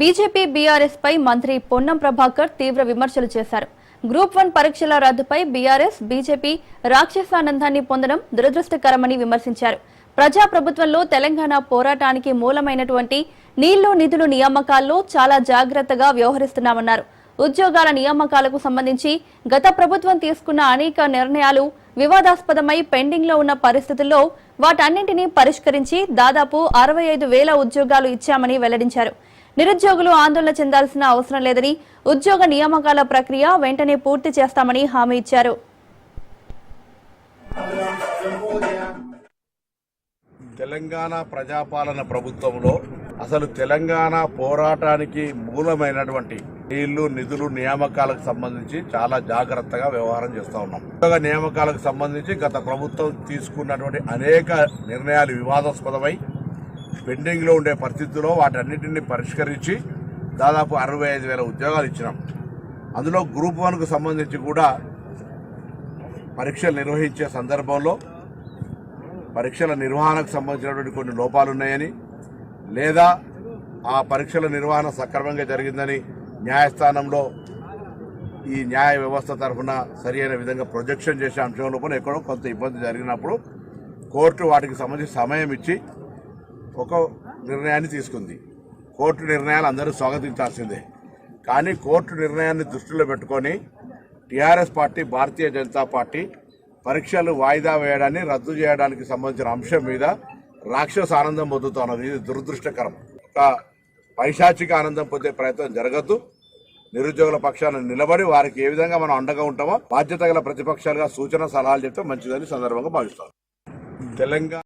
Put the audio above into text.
BJP BRS పై మంత్రి పొన్నం ప్రభాకర్ తీవ్ర విమర్శలు చేశారు. గ్రూప్ వన్ పరీక్షల రద్దుపై బీఆర్ఎస్ బీజేపీ రాక్షసానందాన్ని పొందడం దురదృష్టకరమని విమర్శించారు. ప్రజా ప్రభుత్వంలో తెలంగాణ పోరాటానికి మూలమైనటువంటి నీళ్ళు నిధులు నియామకాల్లో చాలా జాగ్రత్తగా వ్యవహరిస్తున్నామన్నారు. ఉద్యోగాల నియామకాలకు సంబంధించి గత ప్రభుత్వం తీసుకున్న అనేక నిర్ణయాలు వివాదాస్పదమై పెండింగ్లో ఉన్న పరిస్థితుల్లో వాటన్నింటినీ పరిష్కరించి దాదాపు అరవై ఐదు వేల ఉద్యోగాలు ఇచ్చామని వెల్లడించారు. నిరుద్యోగులు ఆందోళన చెందాల్సిన అవసరం లేదని ఉద్యోగ నియామకాల ప్రక్రియ వెంటనే పూర్తి చేస్తామని హామీ ఇచ్చారు. తెలంగాణ ప్రజాపాలన ప్రభుత్వంలో అసలు తెలంగాణ పోరాటానికి మూలమైనటువంటి నీళ్ళు నిధులు నియామకాలకు సంబంధించి చాలా జాగ్రత్తగా వ్యవహారం చేస్తా ఉన్నాం. ఉద్యోగ నియామకాలకు సంబంధించి గత ప్రభుత్వం తీసుకున్నటువంటి అనేక నిర్ణయాలు వివాదాస్పదమై పెండింగ్లో ఉండే పరిస్థితుల్లో వాటన్నిటిని పరిష్కరించి దాదాపు అరవై ఐదు వేల ఉద్యోగాలు ఇచ్చినాం. అందులో గ్రూప్ వన్కు సంబంధించి కూడా పరీక్షలు నిర్వహించే సందర్భంలో పరీక్షల నిర్వహణకు సంబంధించినటువంటి కొన్ని లోపాలు ఉన్నాయని లేదా ఆ పరీక్షల నిర్వహణ సక్రమంగా జరిగిందని న్యాయస్థానంలో ఈ న్యాయ వ్యవస్థ తరఫున సరి అయిన విధంగా ప్రొజెక్షన్ చేసే అంశంలో కూడా ఎక్కడో కొంత ఇబ్బంది జరిగినప్పుడు కోర్టు వాటికి సంబంధించి సమయం ఇచ్చి ఒక నిర్ణయాన్ని తీసుకుంది. కోర్టు నిర్ణయాలు అందరూ స్వాగతించాల్సిందే. కానీ కోర్టు నిర్ణయాన్ని దృష్టిలో పెట్టుకొని TRS party Bharatiya Janata party పరీక్షలు వాయిదా వేయడాన్ని రద్దు చేయడానికి సంబంధించిన అంశం మీద రాక్షస ఆనందం పొందుతున్నారు ఇది దురదృష్టకరం. ఒక పైశాచిక ఆనందం పొందే ప్రయత్నం జరగద్దు. నిరుద్యోగుల పక్షాన నిలబడి వారికి ఏ విధంగా మనం అండగా ఉంటామో బాధ్యత గల ప్రతిపక్షాలుగా సూచన సలహాలు చెప్తే మంచిదని సందర్భంగా భావిస్తాం తెలంగాణ